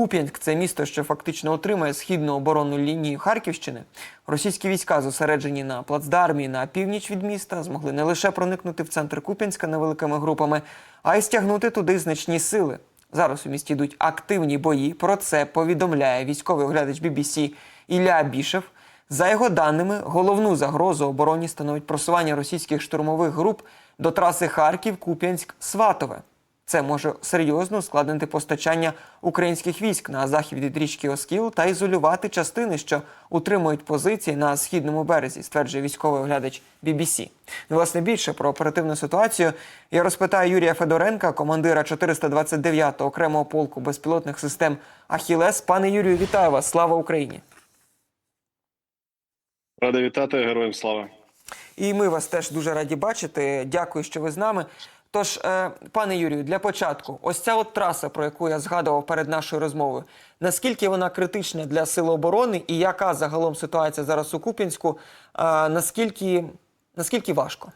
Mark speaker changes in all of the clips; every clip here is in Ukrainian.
Speaker 1: Куп'янськ це місто, що фактично отримує східну оборонну лінію Харківщини. Російські війська, зосереджені на плацдармі на північ від міста, змогли не лише проникнути в центр Куп'янська невеликими групами, а й стягнути туди значні сили. Зараз у місті йдуть активні бої. Про це повідомляє військовий оглядач BBC Ілля Бішев. За його даними, головну загрозу обороні становить просування російських штурмових груп до траси Харків, Куп'янськ, Сватове. Це може серйозно ускладнити постачання українських військ на захід від річки Оскіл та ізолювати частини, що утримують позиції на східному березі, стверджує військовий оглядач BBC. Ну, власне, більше про оперативну ситуацію я розпитаю Юрія Федоренка, командира 429-го окремого полку безпілотних систем Ахілес. Пане Юрію, вітаю вас! Слава Україні!
Speaker 2: Радий вітати героям слава.
Speaker 1: І ми вас теж дуже раді бачити. Дякую, що ви з нами. Тож, е, пане Юрію, для початку, ось ця от траса, про яку я згадував перед нашою розмовою, наскільки вона критична для сил оборони, і яка загалом ситуація зараз у Куп'янську? Е, наскільки, наскільки важко?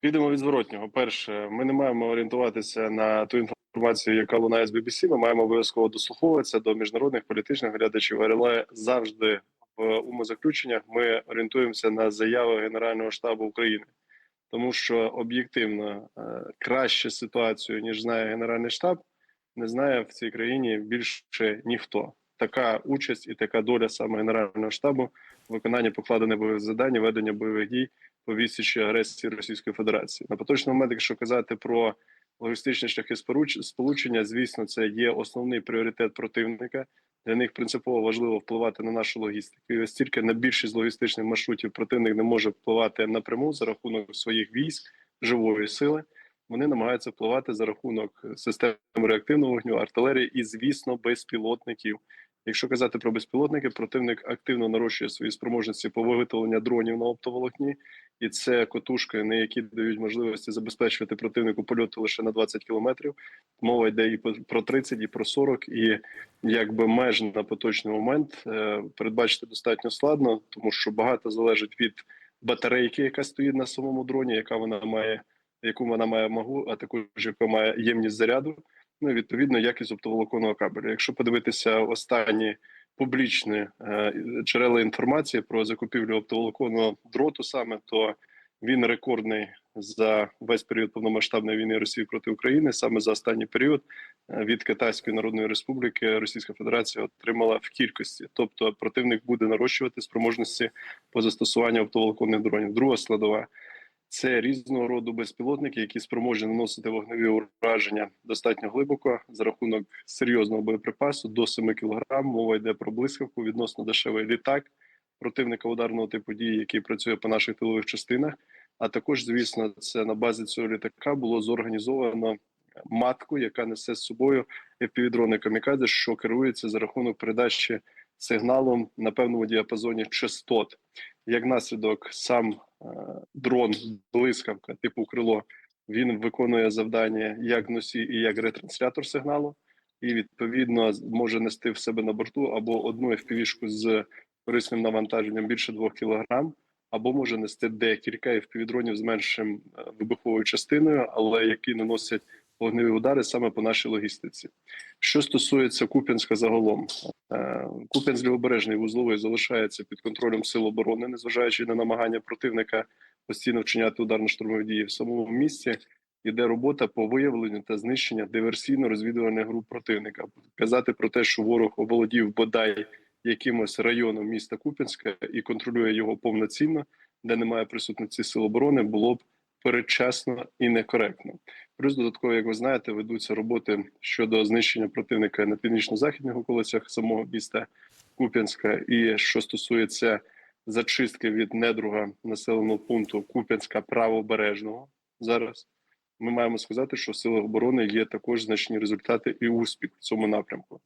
Speaker 2: Підемо від зворотнього. Перше, ми не маємо орієнтуватися на ту інформацію, яка лунає з BBC. Ми маємо обов'язково дослуховуватися до міжнародних політичних глядачів. Але завжди в умозаключеннях ми орієнтуємося на заяви Генерального штабу України, тому що об'єктивно е, краще ситуацію ніж знає Генеральний штаб, не знає в цій країні більше ніхто. Така участь і така доля саме Генерального штабу в виконанні покладених бойових завдань, ведення бойових дій по відсічі агресії Російської Федерації. На поточний момент, якщо казати про логістичні шляхи сполучення, звісно, це є основний пріоритет противника. Для них принципово важливо впливати на нашу логістику. І ось тільки на більшість логістичних маршрутів противник не може впливати напряму за рахунок своїх військ, живої сили. Вони намагаються впливати за рахунок систем реактивного вогню, артилерії і, звісно, безпілотників. Якщо казати про безпілотники, противник активно нарощує свої спроможності по виготовленню дронів на оптоволокні, і це котушки, не які дають можливості забезпечувати противнику польоти лише на 20 кілометрів. Мова йде і про 30, і про 40, і якби меж на поточний момент е, передбачити достатньо складно, тому що багато залежить від батарейки, яка стоїть на самому дроні, яка вона має, яку вона має магу, а також яка має ємність заряду. Ну відповідно якість оптоволоконного кабелю. Якщо подивитися останні публічні е, джерела інформації про закупівлю оптоволоконного дроту, саме то він рекордний за весь період повномасштабної війни Росії проти України. Саме за останній період е, від Китайської Народної Республіки Російська Федерація отримала в кількості, тобто противник буде нарощувати спроможності по застосуванню оптоволоконних дронів. Друга складова це різного роду безпілотники, які спроможні наносити вогневі ураження достатньо глибоко за рахунок серйозного боєприпасу до 7 кг. Мова йде про блискавку, відносно дешевий літак противника ударного типу дії, який працює по наших тилових частинах. А також, звісно, це на базі цього літака було зорганізовано матку, яка несе з собою FPV-дрони камікадзе, що керується за рахунок передачі сигналом на певному діапазоні частот. Як наслідок, сам е, дрон блискавка типу крило він виконує завдання як носій і як ретранслятор сигналу, і відповідно може нести в себе на борту або одну FPV-шку з корисним навантаженням більше 2 кг, або може нести декілька FPV-дронів з меншим е, вибуховою частиною, але які наносять вогневі удари саме по нашій логістиці. Що стосується Куп'янська загалом, е, Куп'янськ лівобережний вузловий залишається під контролем сил оборони, незважаючи на намагання противника постійно вчиняти ударно-штурмові дії в самому місці. Іде робота по виявленню та знищення диверсійно-розвідувальних груп противника. Казати про те, що ворог оволодів бодай якимось районом міста Куп'янська і контролює його повноцінно, де немає присутності сил оборони, було б передчасно і некоректно. Плюс додатково, як ви знаєте, ведуться роботи щодо знищення противника на північно-західних околицях самого міста Куп'янська. І що стосується зачистки від недруга населеного пункту Куп'янська правобережного зараз. Ми маємо сказати, що в силах оборони є також значні результати і успіх в цьому напрямку.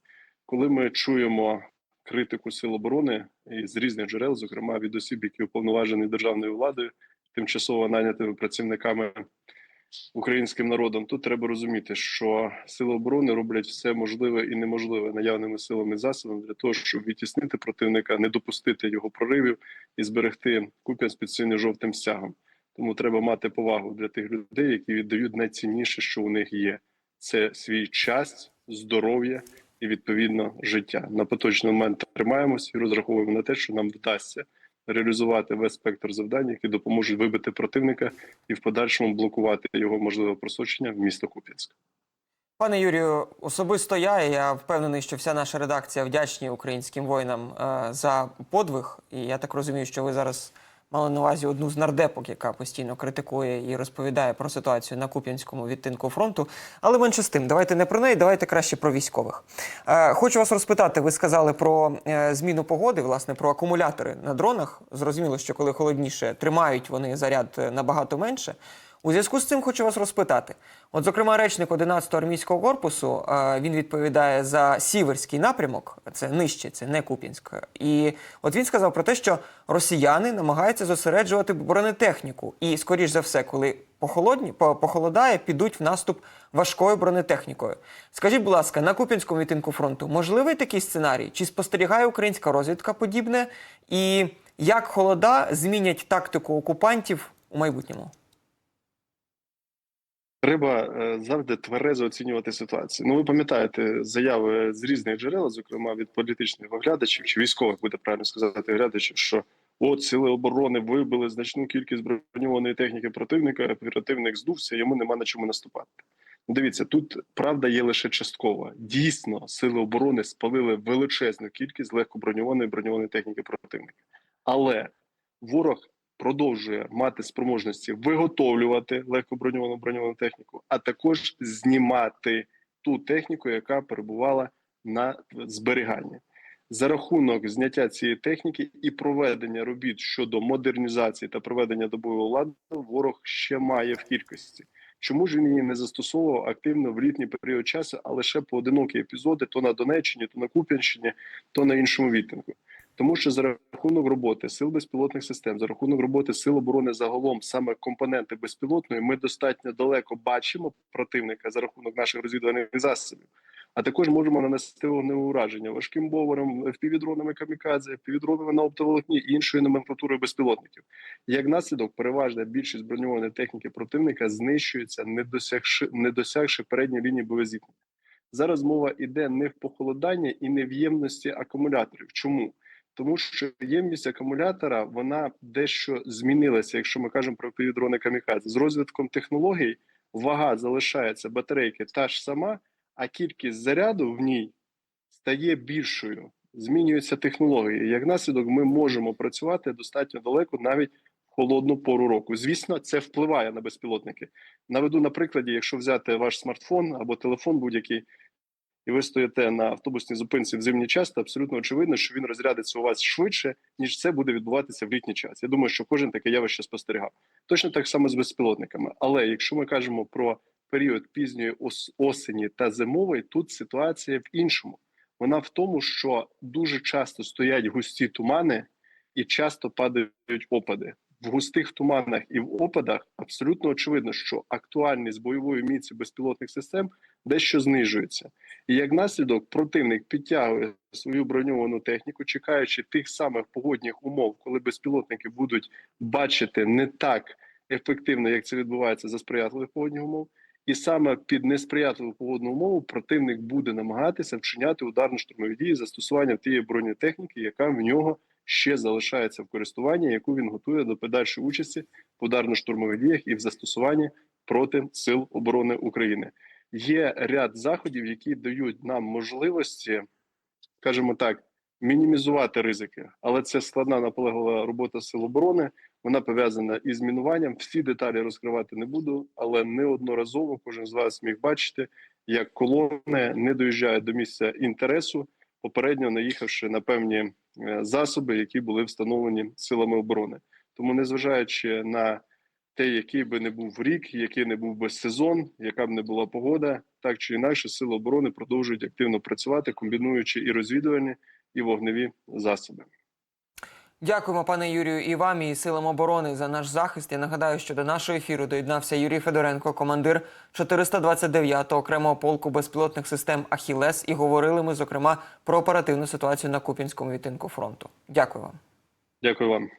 Speaker 2: Коли ми чуємо критику сил оборони з різних джерел, зокрема від осіб, які уповноважені державною владою, тимчасово нанятими працівниками українським народом, тут треба розуміти, що сили оборони роблять все можливе і неможливе наявними силами засобами для того, щоб відтіснити противника, не допустити його проривів і зберегти Куп'янськ під синьо-жовтим стягом. Тому треба мати повагу для тих людей, які віддають найцінніше, що у них є. це свій час, здоров'я і відповідно життя. На поточний момент тримаємось і розраховуємо на те, що нам вдасться реалізувати весь спектр завдань, які допоможуть вибити противника і в подальшому блокувати його можливе просочення в місто Куп'янськ.
Speaker 1: Пане Юрію, особисто я, я впевнений, що вся наша редакція вдячні українським воїнам е, за подвиг. І я так розумію, що ви зараз мали на увазі одну з нардепок, яка постійно критикує і розповідає про ситуацію на Куп'янському відтинку фронту. Але менше з тим, давайте не про неї, давайте краще про військових. Е, хочу вас розпитати. Ви сказали про е, зміну погоди, власне, про акумулятори на дронах. Зрозуміло, що коли холодніше, тримають вони заряд е, набагато менше. У зв'язку з цим хочу вас розпитати. От, зокрема, речник 11-го армійського корпусу він відповідає за сіверський напрямок, це нижче, це не Куп'янськ. І от він сказав про те, що росіяни намагаються зосереджувати бронетехніку. І, скоріш за все, коли похолодні, похолодає, підуть в наступ важкою бронетехнікою. Скажіть, будь ласка, на Куп'янському відтинку фронту можливий такий сценарій? Чи спостерігає українська розвідка подібне? І як холода змінять тактику окупантів у майбутньому?
Speaker 2: Треба е, завжди тверезо оцінювати ситуацію. Ну, ви пам'ятаєте заяви з різних джерел, зокрема від політичних оглядачів чи військових, буде правильно сказати, оглядачів, що от сили оборони вибили значну кількість броньованої техніки противника, оперативник здувся, йому нема на чому наступати. Ну, Дивіться, тут правда є лише часткова. Дійсно, сили оборони спалили величезну кількість легкоброньованої броньованої техніки противника, але ворог продовжує мати спроможності виготовлювати легкоброньовану броньовану техніку, а також знімати ту техніку, яка перебувала на зберіганні. За рахунок зняття цієї техніки і проведення робіт щодо модернізації та проведення до бойового ладу, ворог ще має в кількості. Чому ж він її не застосовував активно в літній період часу, а лише поодинокі епізоди то на Донеччині, то на Куп'янщині, то на іншому відтинку? Тому що за рахунок роботи сил безпілотних систем, за рахунок роботи сил оборони загалом, саме компоненти безпілотної, ми достатньо далеко бачимо противника за рахунок наших розвідувальних засобів. А також можемо нанести вогневе ураження важким бовором, впівдронами камікадзе, впівдронами на оптоволокні і іншою номенклатурою безпілотників. Як наслідок, переважна більшість броньованої техніки противника знищується, не досягши не досягши передньої лінії боєзіткнення. Зараз мова йде не в похолоданні і не в ємності акумуляторів. Чому? Тому що ємність акумулятора вона дещо змінилася, якщо ми кажемо про півдрони камікадзе. З розвитком технологій вага залишається батарейки та ж сама, а кількість заряду в ній стає більшою. Змінюються технології. Як наслідок, ми можемо працювати достатньо далеко навіть в холодну пору року. Звісно, це впливає на безпілотники. Наведу на прикладі, якщо взяти ваш смартфон або телефон будь-який, і ви стоїте на автобусній зупинці в зимній час, то абсолютно очевидно, що він розрядиться у вас швидше, ніж це буде відбуватися в літній час. Я думаю, що кожен таке явище спостерігав. Точно так само з безпілотниками. Але якщо ми кажемо про період пізньої осені та зимової, тут ситуація в іншому. Вона в тому, що дуже часто стоять густі тумани і часто падають опади. В густих туманах і в опадах абсолютно очевидно, що актуальність бойової міці безпілотних систем дещо знижується. І як наслідок противник підтягує свою броньовану техніку, чекаючи тих самих погодних умов, коли безпілотники будуть бачити не так ефективно, як це відбувається за сприятливих погодних умов. І саме під несприятливу погодну умову противник буде намагатися вчиняти ударно-штурмові дії застосуванням тієї бронетехніки, яка в нього ще залишається в користуванні, яку він готує до подальшої участі в ударно-штурмових діях і в застосуванні проти сил оборони України. Є ряд заходів, які дають нам можливості, скажімо так, мінімізувати ризики, але це складна наполеглива робота сил оборони. Вона пов'язана із мінуванням. Всі деталі розкривати не буду, але неодноразово кожен з вас міг бачити, як колони не доїжджають до місця інтересу, попередньо наїхавши на певні засоби, які були встановлені силами оборони. Тому, незважаючи на те, який би не був рік, який не був би сезон, яка б не була погода, так чи інакше, сили оборони продовжують активно працювати, комбінуючи і розвідувальні, і вогневі засоби.
Speaker 1: Дякуємо, пане Юрію, і вам, і силам оборони за наш захист. Я нагадаю, що до нашого ефіру доєднався Юрій Федоренко, командир 429-го окремого полку безпілотних систем Ахілес. І говорили ми, зокрема, про оперативну ситуацію на Купінському відтинку фронту. Дякую вам.
Speaker 2: Дякую вам.